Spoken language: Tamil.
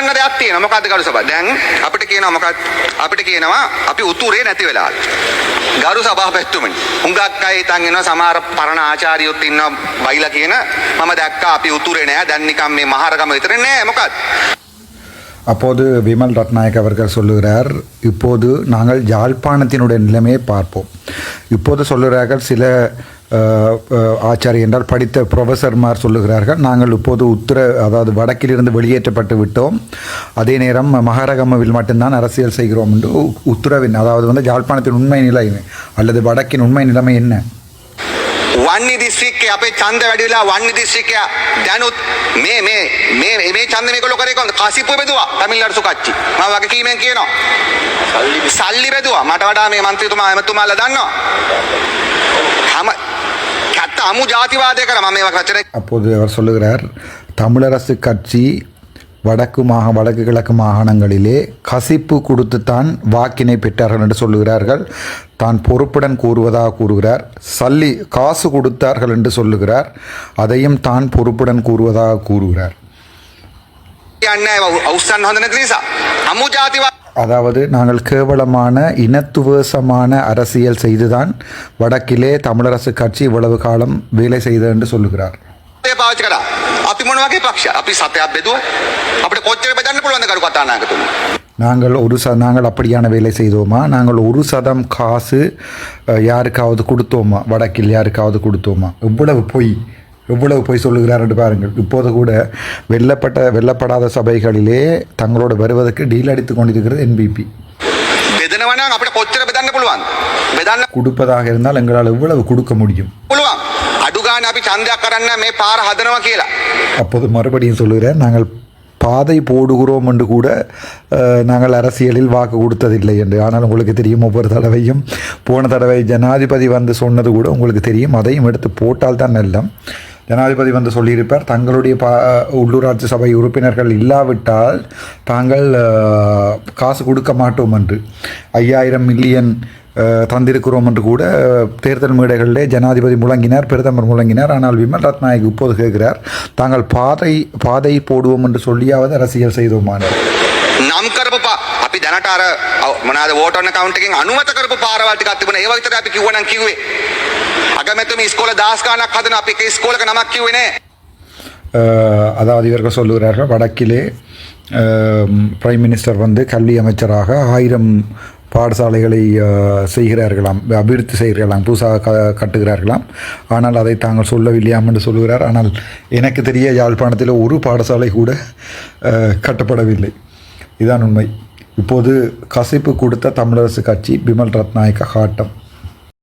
කරන්න දෙයක් තියෙනවා. මොකද්ද ගරු සභාව? දැන් අපිට කියනවා මොකක්ද? අපිට කියනවා අපි උතුරේ නැති වෙලා. ගරු සභාපතිතුමනි. හුඟක් අය හිතන් ඉන්නවා සමහර පරණ ආචාර්යයොත් ඉන්නවා බයිලා කියන මම දැක්කා අපි උතුරේ නෑ. දැන් නිකන් මේ මහරගම විතර නෑ. මොකක්ද? அப்போது விமல் ரத்நாயக் அவர்கள் சொல்லுகிறார் இப்போது நாங்கள் யாழ்ப்பாணத்தினுடைய நிலைமையை பார்ப்போம் இப்போது சொல்லுகிறார்கள் சில அஹ், அஹ், ஆச்சாரி என்றால் படித்த ப்ரொஃபஸர்மார் சொல்லுகிறார்கள். நாங்கள் இப்போது உத்தர அதாவது வடக்கிலிருந்து வெளியேற்றப்பட்டு விட்டோம். அதே நேரம் மகாரகமவில் மட்டும்தான் அரசியல் செய்கிறோம். என்று உத்தரவின் அதாவது வந்து யாழ்ப்பாணத்தின் உண்மை நிலை அல்லது வடக்கின் உண்மை நிலைமை என்ன? වන්නේ දිස්ත්‍රික්කේ අපේ ඡන්ද වැඩි වෙලා වන්නේ දිස්ත්‍රික්කය දැනුත් මේ මේ මේ මේ ඡන්ද මේගොල්ලෝ කරේ කොහොමද කසිප්පුව බෙදුවා තමිල්නාඩු සුකච්චි මම වගකීමෙන් කියනවා සල්ලි සල්ලි බෙදුවා මට වඩා අමු ජාතිවාදය කර මම මේවා වචන அப்போது அவர் சொல்லுகிறார் தமிழரசு கட்சி வடக்கு மாக வடக்கு கிழக்கு மாகாணங்களிலே கசிப்பு கொடுத்துத்தான் வாக்கினை பெற்றார்கள் என்று சொல்லுகிறார்கள் தான் பொறுப்புடன் கூறுவதாக கூறுகிறார் சல்லி காசு கொடுத்தார்கள் என்று சொல்லுகிறார் அதையும் தான் பொறுப்புடன் கூறுவதாக கூறுகிறார் කියන්නේ අවුස්සන් හොඳ නැති නිසා අමු ජාතිවාද அதாவது நாங்கள் கேவலமான இனத்துவேசமான அரசியல் செய்துதான் வடக்கிலே தமிழரசு கட்சி இவ்வளவு காலம் வேலை செய்தது என்று சொல்லுகிறார் පාවිච්චි කරා අපි මොන වගේ පක්ෂ අපි සතයක් බෙදුවා අපිට කොච්චර බෙදන්න පුළුවන්ද කරු කතානායකතුමනි நாங்கள் ஒரு ச நாங்கள் அப்படியான வேலை செய்தோமா நாங்கள் ஒரு சதம் காசு அஹ், யாருக்காவது கொடுத்தோமா வடக்கில் யாருக்காவது கொடுத்தோமா இவ்வளவு பொய் எவ்வளவு பொய் சொல்லுகிறார் என்று பாருங்கள். இப்போது கூட வெல்லப்பட்ட வெல்லப்படாத சபைகளிலே தங்களோடு வருவதற்கு டீல் அடித்துக் கொண்டிருக்கிறது என்பிபி கொடுப்பதாக இருந்தால் எங்களால் எவ்வளவு கொடுக்க முடியும்? அப்போது மறுபடியும் சொல்லுகிறேன் நாங்கள் பாதை போடுகிறோம் என்று கூட நாங்கள் அரசியலில் வாக்கு கொடுத்ததில்லை என்று. ஆனால் உங்களுக்கு தெரியும் ஒவ்வொரு தடவையும் போன தடவை ஜனாதிபதி வந்து சொன்னது கூட உங்களுக்கு தெரியும் அதையும் எடுத்து போட்டால்தான் நல்லம். ஜனாதிபதி வந்து சொல்லியிருப்பார் தங்களுடைய பா உள்ளூராட்சி சபை உறுப்பினர்கள் இல்லாவிட்டால் தாங்கள் அஹ், காசு கொடுக்க மாட்டோம் என்று ஐயாயிரம் மில்லியன் அஹ், தந்திருக்கிறோம் என்று கூட அஹ், தேர்தல் மேடைகளிலே ஜனாதிபதி முழங்கினார் பிரதமர் முழங்கினார் ஆனால் விமல் ரத்நாயக் இப்போது கேட்கிறார் தாங்கள் பாதை பாதை போடுவோம் என்று சொல்லியாவது அரசியல் செய்தோமான නම් කරපු පා අපි දැනට අර අව- මොනවාද වෝට් ඔන් account එකෙන් අනුමත කරපු පාරවල් ටිකක් තිබුණා ඒවා විතර අපි කිව්වනම් කිව්වේ අගමැතිතුමී ඉස්කෝල දහස් ගාණක් හදන අපි එක ඉස්කෝලක නමක් කිව්වේ නෑ அஹ், அதாவது இவர்கள் சொல்லுகிறார்கள் வடக்கிலே அஹ், பிரைம் மினிஸ்டர் வந்து கல்வி அமைச்சராக ஆயிரம் பாடசாலைகளை அஹ், செய்கிறார்களாம் அபிவிருத்தி செய்கிறார்களாம் புதுசாக க கட்டுகிறார்களாம் ஆனால் அதை தாங்கள் சொல்லவில்லையாம் என்று சொல்லுகிறார் ஆனால் எனக்கு தெரிய யாழ்ப்பாணத்தில் ஒரு பாடசாலை கூட அஹ், கட்டப்படவில்லை இதான் உண்மை இப்போது கசிப்பு கொடுத்த தமிழரசு கட்சி பிமல் ரத்நாயக்க காட்டம்